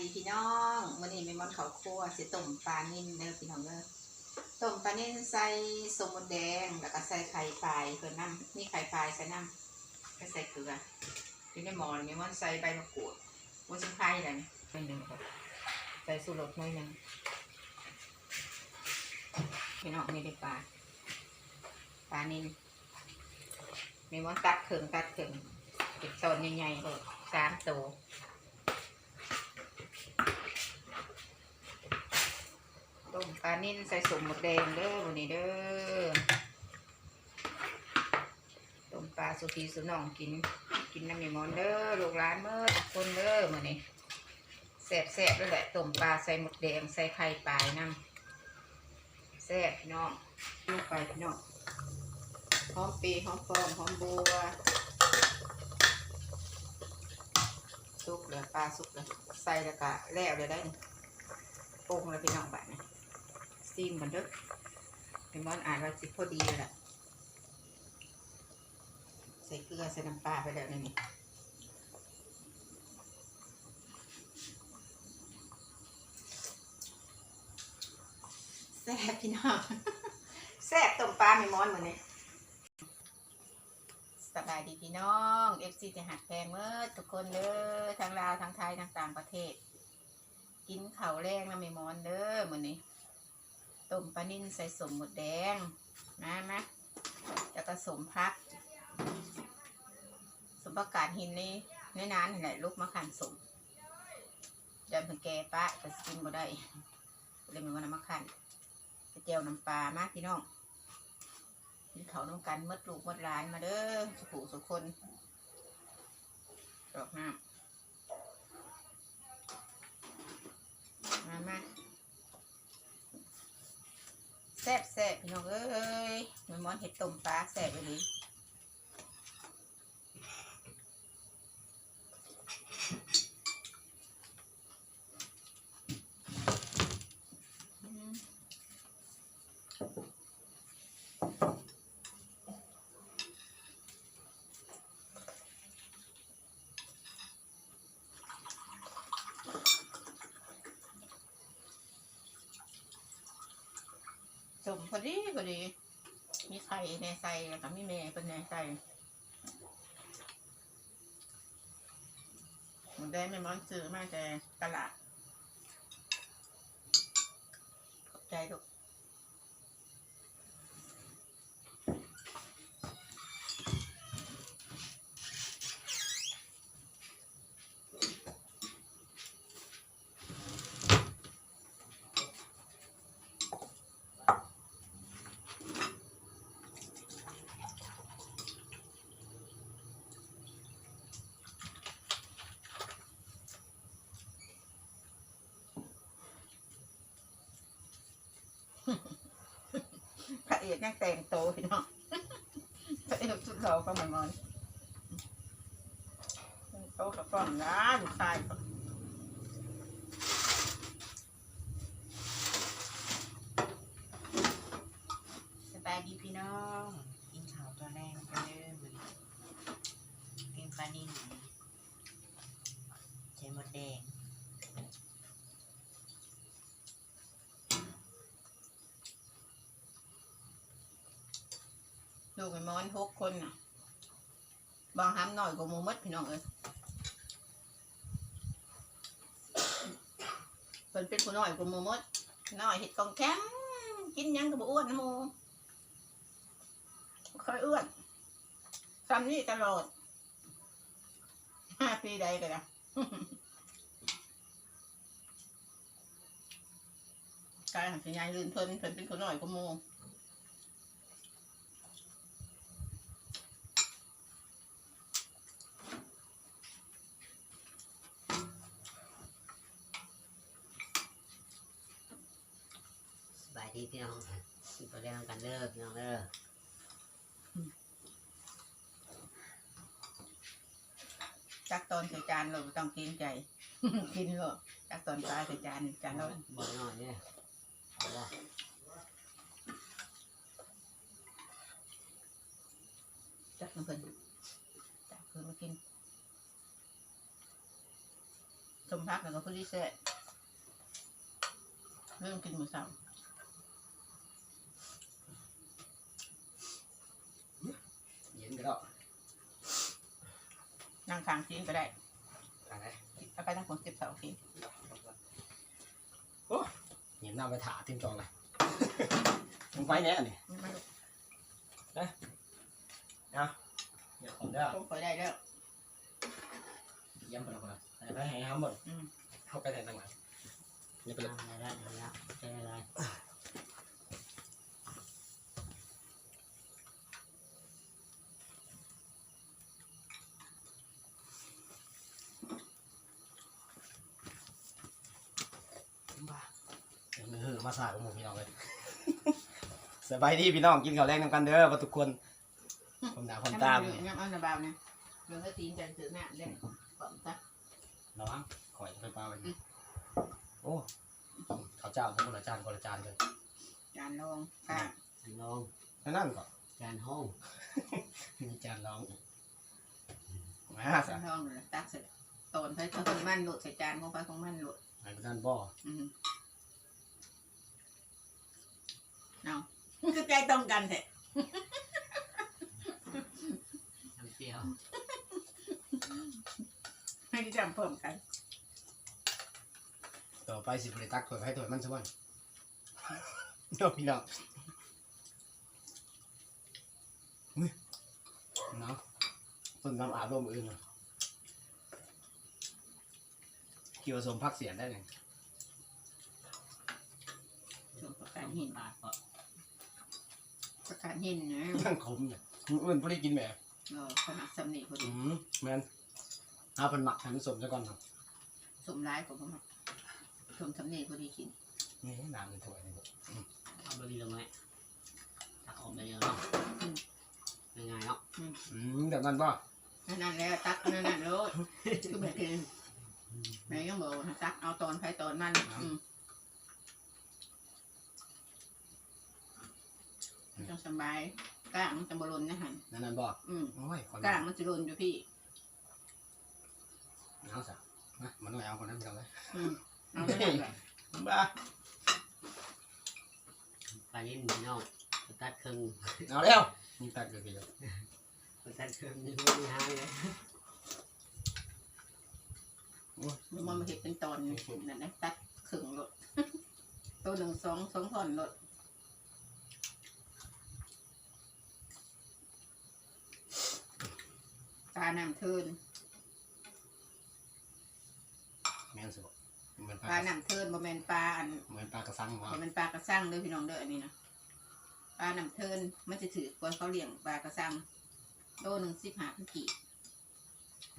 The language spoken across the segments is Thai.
ดีพี่น้องวันนี้ม่มอนเขาวคั่วสิต้มปลานิ่นเด้อพี่น้องเด้อต้มปลานิ่นใส่สมมดแดงแล้วก็ใส่ไข่ปลายเพิ่นน้ำนี่ไข่ปลายใส่น้ำก็ใส่เกลืออยู่ในหมอนม่มอนใส่ใบมะกรูดวันสุดท้ายแล้วนี่เป็นหนึ่งครับใส่สูรสหน่อยหนึงพี่น้องนี่ได้ปลาปลานิ่นม่มอนตัดเข่งตัดเข่งเป็นโซนใหญ่ๆเลยสามตัว ต้มปลานิ่นใส่สมหมดแดงเด้อวันนี้เด้อต้มปลาสุกีสุนองกิน กินน้ำมีมอนเด้อลูกหลานเมื่อทุกคนเด้อมื้อนี้แซ่บแซ่บๆด้วยแหละต้มปลาใส่หมดแดงใส่ไข่ปลายน้ำแซ่บพี่น้องลูกไปพี่น้องหอมปีหอมฟองหอมบัวสุกเลยปลาสุกเลยใส่แล้วก็แล้วเลยได้ปรุงเลยพี่น้องแบัดนี้ ซีมกันเด้อเป็นมอนอ่านว่าสิพอดีเลยล่ะใส่เกลือใส่น้ำปลาไปแล้วนี่แซ่บพี่น้องแซ่บต้มปลาไม่มอนเหมือนนี้สบายดีพี่น้องเอฟซีจะหักแพงเมื่อทุกคนเด้อทั้งลาวทั้งไทยทั้งต่างประเทศ กินเข้าแรงนะไม่มอนเด้อเหมือนนี้ ต้มปลานิ่นใส่สมหมดแดงนะนะแล้วก็สมพัก สมประกาศหินนี่ในนานนี่แหละลูกมะขามสมเดินถึงแกปะก็สิกินบ่ได้เลยมันวันมะขันกระเจียวน้ำปลามากพี่น้องกินเขาวน้ำกันมดลูกมดหลานมาเด้อสุขุสุขคนดอกน้ำมามา แซ่บแซ่บพี่ น้องเอ้ยหมือนมอนเห็ดต้มปลาแสบไปเลย สมพอดีพอดี มีไข่ในใส่แล้วก็มีแม่เป็นในใส่หมันได้ไม่มอนซื้อมาแต่ตลาดขอบใจทุก เอกยังแต่งโตพี่น้องพระเอกชุดเราก็เหมือนกันโตกับก้อนนะลูกชายก็สบายดีพี่น้อง กินข้าวตอนแรกกันเด้อมื้อนี้กินปลานิ่มใช้หมดแดง ลูกไอ้มอนหกคนน่ะบางห้ามหน่อยกว่าหมูมดพี่น้องเอ้ยเพิ่นเป็นผู้น้อยกว่าหมูมดน้อยเห็ดกองแข็งกินยังก็บ่อ้วนนะมูเคยอ้วนซ้ำนี่ตลอดห้าปีใดก็ได้กายหันสัญญาณลื่นเพิ่นเพิ่นเป็นผู้น้อยกว่าหมู สบายดีพี่น้องกินตัวแรกกันเด้อพี่น้องเด้อจักตอนใส่จานเราบ่ต้องเกรงใจ กินเลยจักตอนปลาใส่จานจานเราบ่อยหน่อยเนี่ยเอาบ่จักน้ำเพิ่นจักเพิ่นมากินสมพักแล้วก็พอดีแซ่บเริ่มกินมื้อเช้าเย็นก็แล้วนั่งข้างกินก็ได้อะไรเอาไปนั่งคนเก็บเสากินโอ้เย็นหน้าไปถาทีมจองเลยมึงไปแน่นี่ไม่มาลูกเดี๋ยวผมได้ผมเคยได้แล้วย้ำไปแล้วคนละแต่ไปให้เขาหมดอืมเข้าไปแต่ตั้งหลังนี่ไปเลยได้ได้ได้ได้ได้ได้บ้าเออมา สายกับหมูพี่น้องเลยสบายดีพี่น้องกินข้าวแรงนำกันเด้อว่าทุกคนผมด่าผมตามน้ำเอาหน้าบาวเนี่ยเรื่องก็ตีนจันถือหน้าเล่นปอมซะระวังข่อยไปปลาไปโอ้ข้าวเจ้าทั้งคนละจานคนละจานเลยจานรองข้างจานรองนั่นนั่นก่อนจานห้องมีจานรองอีกมาจาสะนรองเลยตักเสร็จตอนไปของมันหลุดใส่จานของไปของมันหลุดไอ้นั่นบ่อ อืม เอาคือใจตรงกันแท้น้ำเปรี้ยวให้จำเพิ่มกัน ต่อไปสิบริตักถวยให้ถวยมันซะบ่อยเนาะพี่น้องอุ้ยเนาะต้นน้ำอาบลมอื่นเนาะเกี่ยวสมพักเสียนได้เลย ส่วนประการหินบาทก็ ประการหินนะนั่งขมเนี่ยมื้ออื่นบ่ได้กินแหมเออขนาดสำนีพออืดีมแม่นเอาเป็นหมักให้มันสมซะก่อนเนาะสมร้ายกว่าผมอะสมสำนีพอดีกินนี่น้ำในถ้วยนี่เอาบะหมี่ลงไหมตักออกไปเยอะเนาะง่ายๆเนาะอืมแบบนั้นป่ะนั่นนั่นแล้วตักนั่นนั่นโลดคือแบบกินแม่ยังบอกว่าตักเอาตอนไผตอนมันอืม มันต้องสบายกล้างมันจะบรนนะฮันนั่นนั่นป่ะอืมโอ้ยขอกล้างมันจะรนอยู่พี่เอาซะมามันต้องเอาคนนั้นไปเอาเลยอืมเอาไม่ได้แหละบ้าปลานิ่มพี่น้องตัดครึ่งเอาแล้วนี่ตักเกิดไปแล้วตัดครึ่งนี่ไม่ห้างเลยมันมาเห็ดเป็นตอนนั่นนะตัดขึงรถตัวหนึ่งสองสองท่อนรถ ตาน้ำเทินแม่นสิบ่เหมือนปปลาลาน้ำเทินบ่แม่นปลาอันเหมือนปลากระสังว่ะบ่แม่นปลากระซังเด้อพี่น้องเด้ออันนี้นะปลาน้ำเทินมันจะถือกว่าเขาเลี้ยงปลากระซังโลหนึ่งสิบห้าพันกีบ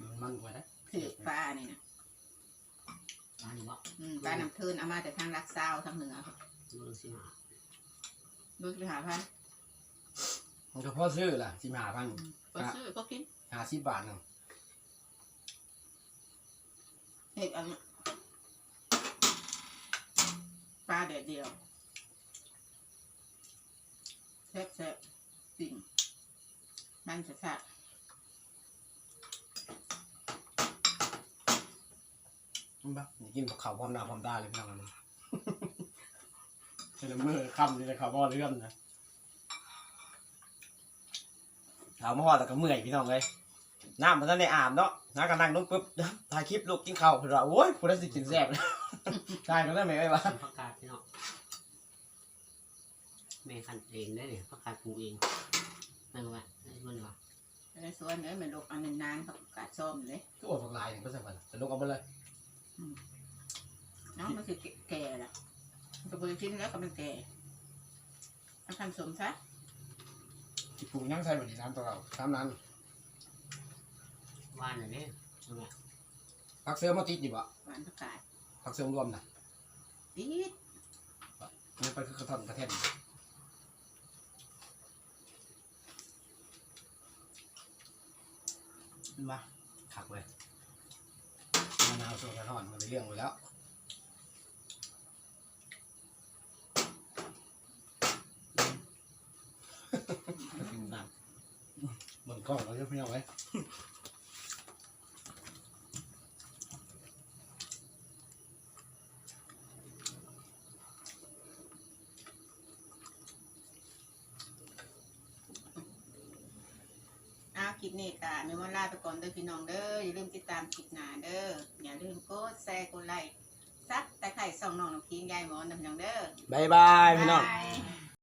มันมันกว่านะถือปลานี่นะปลานี่บ่อืมปลาน้ำเทินเอามาแต่ทางลักซาวทางเหนือครับดูสิมาดูสิหาพัน มันก็พอซื้อล่ะสิมาพันก็ซื้อก็กินห้าสิบบาทหนึงเห็ดอันนี้ปลาแดดเดียวแซ่บแซ่บจริงมันจะแซ่บมันบ้าอย่ากินกับข้าวพร้อมหน้าพร้อมตาเลยพี่น้องอันนี้เป็นมือคำนี่เลยข้าวพ่อเลื่อมนะ เอามาห่อแต่ก็เมื่อยพี่น้องเลยน้ำมันนั้นในอาบเนาะน้าก็นั่งลงปุ๊บถ่ายคลิปลูกกินข้าวเพิ่นว่าโอ้ยผู้ใดสิกินแซ่บใช่ก็ได้ไหมไอ้วะผักกาดพี่น้องแม่ขันเองได้เนี่ยผักกาดปลูกเองนั่นวะนั่นมันวะในสวนเนี่ยมันลกอันนานๆเขากาดส้มเลยก็อดฝักลายหนึ่งก็ใส่ไปแต่ลูกเอาไปเลยเนาะมันคือแก่ละมันก็บริกินแล้วก็มันแก่เอาทำสมซะที่ ปรุงย่างใส่แบบนี้น้ำตัวเราน้ำนั้นว่านอะไรเนี่ยนั่นวะผักเสริมมาติดอยู่บ่หวานประกาศผักเสริมรวมนะติดนี่ไปคือกระท่อนกระเทียมมาขักเลยมะนาวส่วนกระท่อนมันเป็นเรื่องหมดแล้ว เบิ่งก้องเราจะไม่เอาไว้อ้าวคลิปนี้ค่ะไม่ว่าลาไปก่อนเด้อพี่น้องเด้ออย่าลืมติดตามคลิปหน้าเด้ออย่าลืมกดแชร์กดไลค์ซักแต่ไข่ส่องน้องน้องพีนยายหมอนำน้องเด้อบายบายพี่น้อง